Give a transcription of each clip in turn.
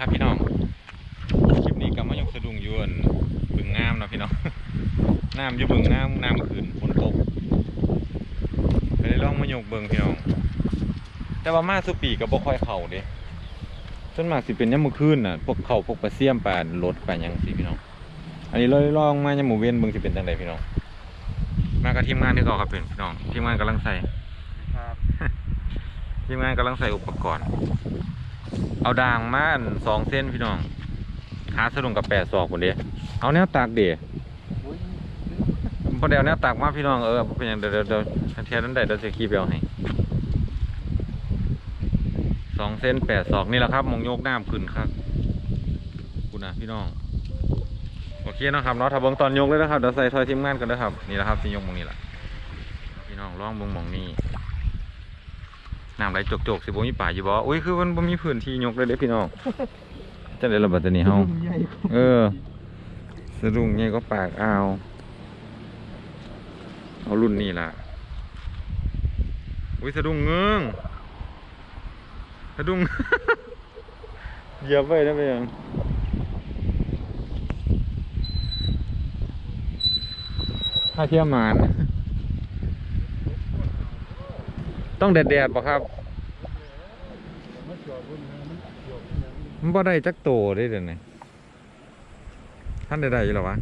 ครับพี่น้อง คลิปนี้ก็มายกสะดุ้งอยวนบึงงามเนาะพี่น้อง น้ำอยู่บึงน้ำน้ำขึ้นฝนตกก็เลยลองมายกเบิ่งพี่น้อง แต่ว่ามาสุปีก็บ่ค่อยเข้าเด้ส่วนมากสิเป็นยามมื้อคืนน่ะ พวกเข้าพวกปลาเสียมปลารถปลาหยังสิพี่น้อง อันนี้เลยลองมายามมื้อเว้นเบิ่งสิเป็นจังไดพี่น้อง มากับทีมงานที่เก่าครับเป็นพี่น้อง ทีมงานกำลังใส่ครับทีมงานกำลังใส่อุปกรณ์ เอาด่างมานสองเส้นพี่น้องหาสะดุงกับแปดศอกคนเดียเอาแนวตากเดียพอเดี๋ยวแนวตากมาพี่น้องเออเป็นหยังเดี๋ยวเดี๋ยวเทียนนั้นได้เดี๋ยวจะคีบเอาให้สองเส้นแปดศอกนี่แหละครับมงโยกน้ำขึ้นครับคุณนะพี่น้องโอเคนะครับเนาะถ้าเบิ้งตอนยกเลยนะครับเดี๋ยวใส่ซอยทีมงานกันนะครับ นี่แหละครับที่ยกมงนี่แหละพี่น้องลองเบิ้งมองนี่ น้ำไหลจกๆสิบ่มีป่าอยู่บ่อุ้ยคือมันบ่มีพื้นที่ยกเลยเด้พี่น้องจังได๋ล่ะบัดตรนี้เฮาใหญ่เออสะดุ้งใหญ่ก็ปากอ่าวเอารุ่นนี้ล่ะอุ้ยสะดุ้งเงื้องสะดุ้งเหยียบไว้ได้ไหมยังถ้าเทียมหมาน ต้องแดดๆป่ะครับมันบ่ได้จักโตได้เดี๋ยวนี้ท่านได้ได้อยู่หรอวะ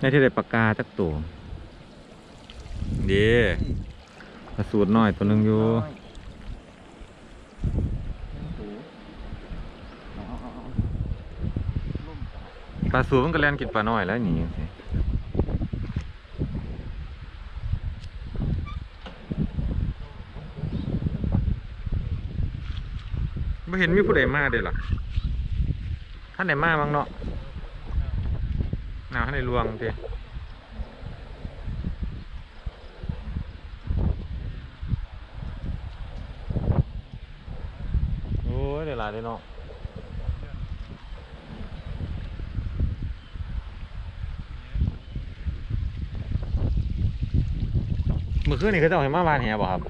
ในที่ได้ปากกาจักโตเดีกระสูดน้อยตัวหนึ่งอยู่ปลาสูดมันก็แล่นกินปลาน้อยแล้วนี่สิไม่ เห็นมีผู้ใดมาเด้ล่ะท่านไหนมาบ้างเนาะหนาวท่านไหนลวงเด้โอ้ยเดี๋ยวลาเด้เนาะเมื่อคืนนี่เขาจะเอาให้มาวานแหบ่ครับ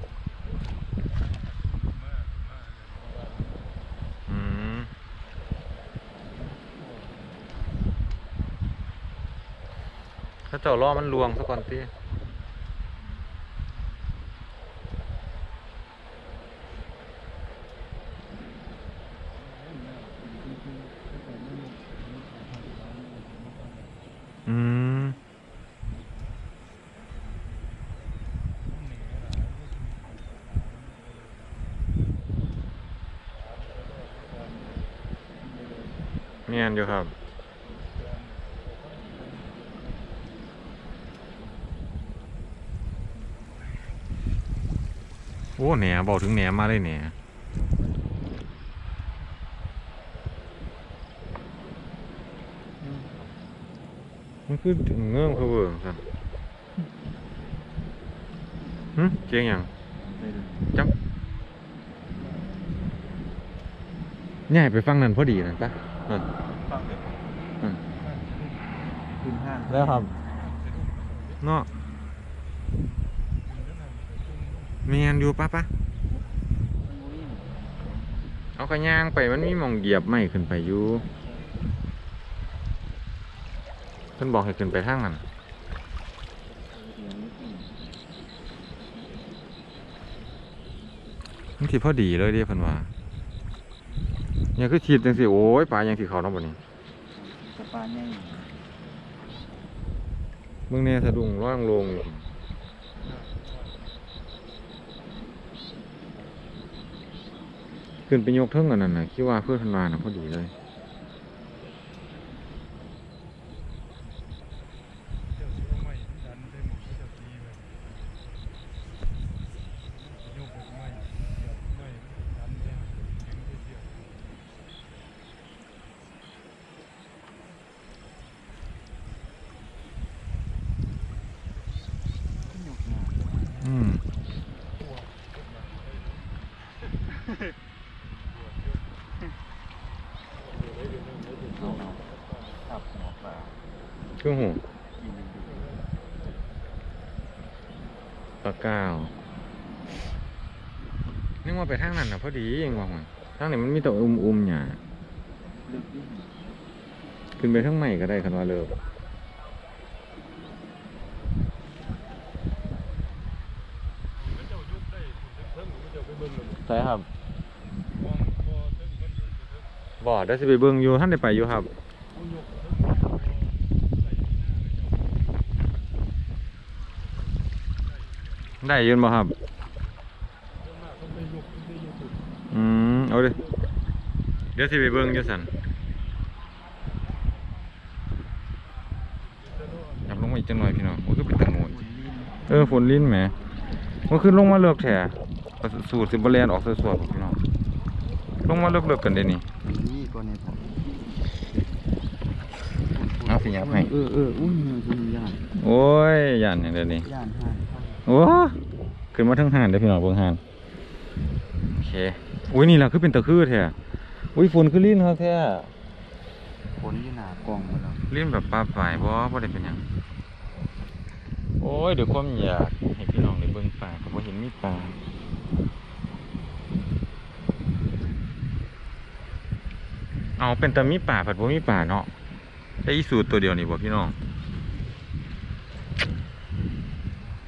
อืม ถ้าเจ้ารอมันลวงสักก่อนตีอืมเนียนอยู่ครับ โอ้แหนบอกถึงแหนมาได้แหนมันคือถึงเงื่องเขาเบิ่งสันหึเจียงหยังจับง่ายไปฟังนั่นพอดีนั่นปะนั่นฟังเดี๋ยวอืมขึ้นห้างแล้วครับเนาะ เมียนอยู่ปะปะเอากระย่างไปมันมีหมองเหยียบไม่ขึ้นไปอยู่เพิ่นบอกให้ขึ้นไปทางนั้นมันสิพอดีเลยเดิเพิ่นว่าเนี่ยคือฉีดจังสิโอ้ยปลายังสิเขาเนาะบ่นี้สปาใหญ่เมืองเนี่ยสะดุ้งร่างลงอยู่ ขึ้นไปยกเทิงอันนั้นนะคิดว่าเพื่อทันวานะพอดีเลย อืม เอาเอาครับหัวปลา เครื่องหูกินดูปลาก้าวนึกว่าไปทางนั้นน่ะพอดีเองว่ามันทางนี้มันมีแต่อุ้มๆหญ้าลึกดิขึ้นไปทางใหม่ก็ได้คันว่าเลิกเจ้ายุบได้เพิ่งเจ้าไปเบิ่งเลยใช่ครับมองพอเพิ่งเพิ่งเพิ่งบ่ได้สิไปเบิ่งอยู่ท่านได้ไปอยู่ครับ ผู้ยกเพิ่งใส่หน้าเลยเจ้า ได้ยืนบ่ครับเพิ่งมาเพิ่งไปยกเพิ่งไปยกสุดอืมเอาดิเดี๋ยวสิไปเบิ่งอยู่สั่นจับลงมาอีกจังหน่อยพี่น้องมันก็เป็นตะโงนเออฝนลิ้นแหมมันขึ้นลงมาเลือกแท้สูตรสิบ่แลนออกสวยๆพี่น้องลงมาเลือกๆกันเด้นี่นี่ก็ในผมเอาสิยับให้เออเอออุ้ยคุณย่านโอ้ยย่านอย่างเดี๋ยวนี้ย่านห้าน โอ้ขึ้นมาทั้งหานเด้อพี่น้องเบิ่งหานโอเคอุ้ยนี่ล่ะคือเป็นตะคือแท้อุ้ยฝนคือลิ้นครับแท้ฝนที่หนากล่องมาแล้วลิ้นแบบปลาฝ่ายบ่บ่ได้เป็นหยังโอ้ยเดี๋ยวความอยากให้พี่น้องได้เบิ่งป่าก็บ่เห็นมีป่าเอาเป็นแต่มีป่าผัดบ่มีป่าเนาะได้อีสูตรตัวเดียวนี่บ่พี่น้อง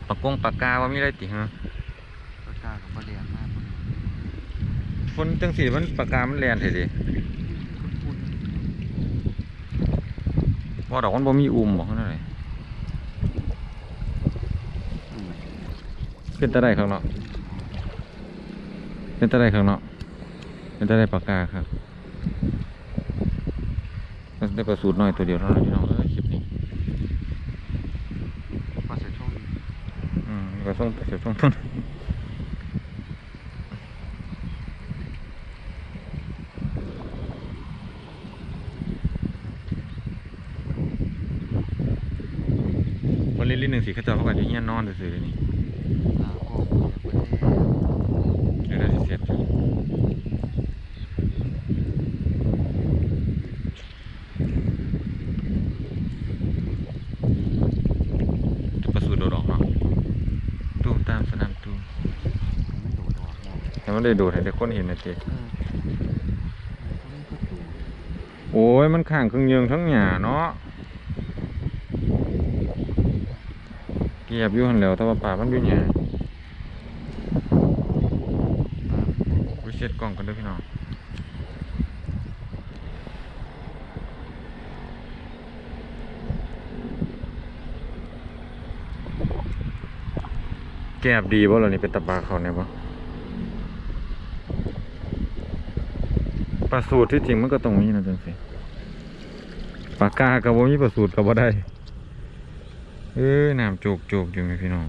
ปากกงปากกาว่ามีอะไรติฮะปากกากับประเดียนมากคนฝนจังสีมันปากกามันแลนเถิดิพูดว่าดอกมันบ่มีอุ้มบ่เท่านั้นเลยอืมเป็นตะไดข้างเนาะเป็นตะไดข้างเนาะเป็นตะไดปากกาครับมันได้ประสูตรน้อยตัวเดียวเท่านั้นพี่น้องเอ้ยคลิปนี้ มาใส่ช่องนี้ อืมก็ส่งไปเสียช่วงต้นวันเล่นลิ้นหนึ่งสีเขาจะเขากันอยู่เงียนอนซื่อๆเลยนี่หนาก็เปียกประเทศเดี๋ยวเราจะเสร็จจะประสูตรโดดออกเนาะตูมตามสนามตูม มันโดดออก แล้วแต่มันได้โดดให้แต่คนเห็นนะเจเออเขาไม่พูดถูกโอ้ยมันข้างเครื่องเยิงทั้งหญ้าเนาะเก็บอยู่หันแหล้วแต่ว่าป่ามันอยู่หญ้าวิเศษกล้องกันเด้วยพี่น้องแกบดีบ่ล่ะนี่เป็นตะปาเขาเนี่ยบ่ ปลาสูตรที่จริงมันก็ตรงนี้นะจังสิปลากากับว่ามีปลาสูตรกับว่าได้เอ้ยน้ำโจกโจกอยู่ไหมพี่น้อง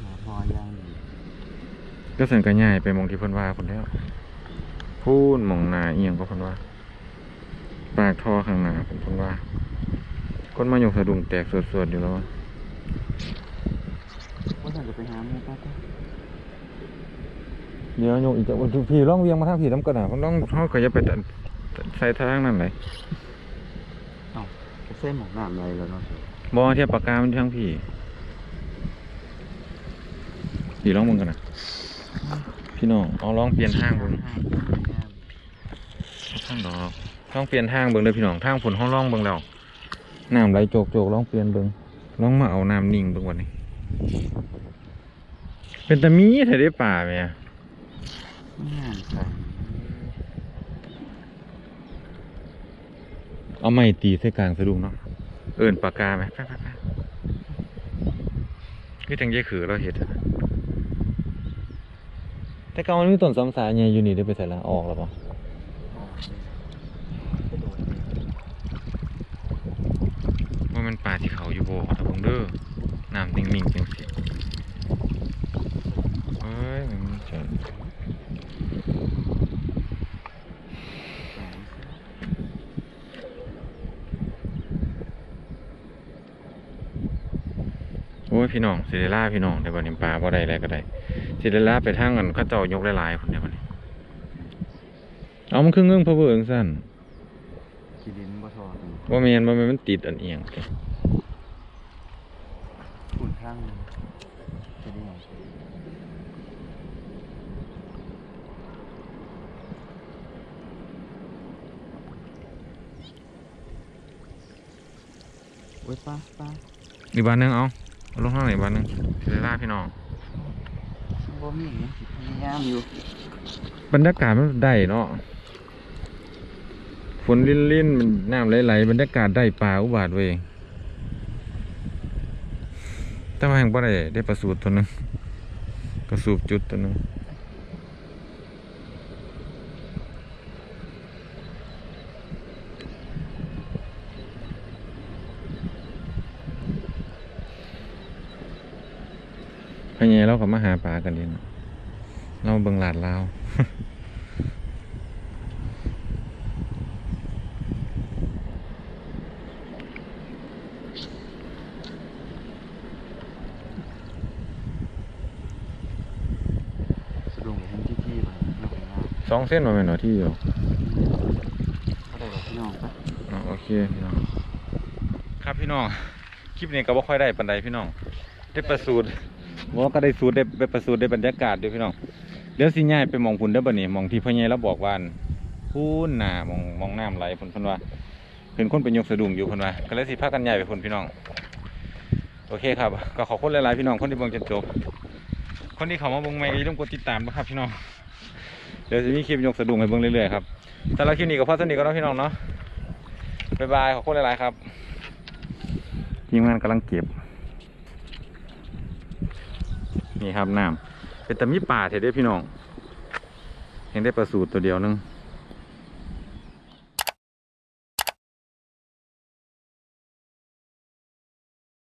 หนาพอย่างก็เส้นกันใหญ่ไปมองที่พนว่าคนแล้วพูนมองหนาเอียงก็พนว่า ปากท่อข้างหน้าผมพนว่าคนมายกสะดุ้งแตกสวดๆอยู่แล้ววะว่าฉันจะไปหาแม่ป้าป้า เดี๋ยวยกอีกจะพี่ลองเวียงมาทางพี่น้ำกันน่ะเพิ่นลองเฮาก็อย่าไปตัดใส่ทางนั้นเลยเส้นหมอกน้ำอะไรแล้วเนาะบ่เทียบปากกามันอยู่ทางพี่พี่ลองเบิ่งกันน่ะพี่น้องเอาลองเปลี่ยนทางเบิ่งทางดอกลองเปลี่ยนทางเบิ่งเด้อพี่น้องทางฝนห้องร่องเบิ่งแล้วน้ำไหลโจกโจกลองเปลี่ยนเบิ่งลองมาเอาน้ำนิ่งเบิ่งวันนี้ เป็นตะมีแท้ได้ป่าแม่ งานใส่เอาไม้ตีใส่กลางสะดุ้งเนาะเอิ้นปากกาไหมไปไปไปคือจังเย่คือเราเฮ็ดอะแต่เก่ามันมีต้นสำสาใหญ่อยู่นี่ได้ไปใส่ละออกแล้วป่ะว่ามันป่าที่เขาอยู่บ่ตะเบิ่งเด้อน้ำนิ่งๆจังสิเอ้ยมันมีใจโโอ้ยพี่น้องสิเดล่าพี่น้องในบ่อนิมปลาบ่ได้อะไรก็ได้สิเดล่าไปทั้งกันข้าเจ้ายกหลายๆคนเดียวนี้เอามันครึ่งเงื่องพะเบิงสั้นกีดินบ่ทอดบ่เมียนบ่เมียนมันติดอันเอียงคุณข้างจะได้หน่อยโอ้ยป้าป้าดีบ้านนึงเอา ลงข้างไหนบานหนึงเดี๋ยวล่าพี่น้องบ่มีหยังสิพยายามอยู่ บรรยากาศมันได้เนาะ ฝนลิ่นลิ่นๆมันน้ำไหลๆบรรยากาศได้ปลาอุบาทเว้ยแต่ว่าแห่งบ่ได้ได้ประสูตรตัวหนึงกระสูบจุดตัวหนึงพะ เยเราก็มาหาปลากันดีเนาะเราเบิ่งหลาดลาวสะดุ้งเห็นที่ที่มันเราไปงานสองเส้นมาเป็นหน่อยที่อยู่ก็ได้ดอกพี่น้องปะอ๋อโอเคพี่น้องครับพี่น้องคลิปนี้ก็บ่ค่อยได้ปันใดพี่น้องได้ประสูตร ว่าก็ได้สูตรได้ได้ประสูตรได้บรรยากาศด้วยพี่น้องเดี๋ยวสิย้ายไปมองพุ่นเด้บัดนี้มองที่พ่อใหญ่เราบอกว่าอั่นพูนน่ะมองมองน้ำไหลพุ่นพิ่นว่าเพิ่นคนเป็นยกสะดุ้งอยู่พิ่นว่าก็เลยสิพากันย้ายไปพุ่นพี่น้องโอเคครับ ก็ขอบคุณหลายๆพี่น้องคนที่เบิ่งจนจบคนที่เขามาเบิ่งใหม่ก็อย่าลืมกดติดตามนะครับพี่น้องเดี๋ยวจะมีคลิปยกสะดุ้งให้เบิ่งเรื่อยๆครับสำหรับคลิปนี้ก็พอสนิทกันเนาะพี่น้องเนาะบ๊ายบายขอบคุณหลายๆครับทีมงานกำลังเก็บ นี่ครับน้ำเป็นตะมีป่าเถอะเด้พี่น้องเห็นได้ประสูตรตัวเดียวนึง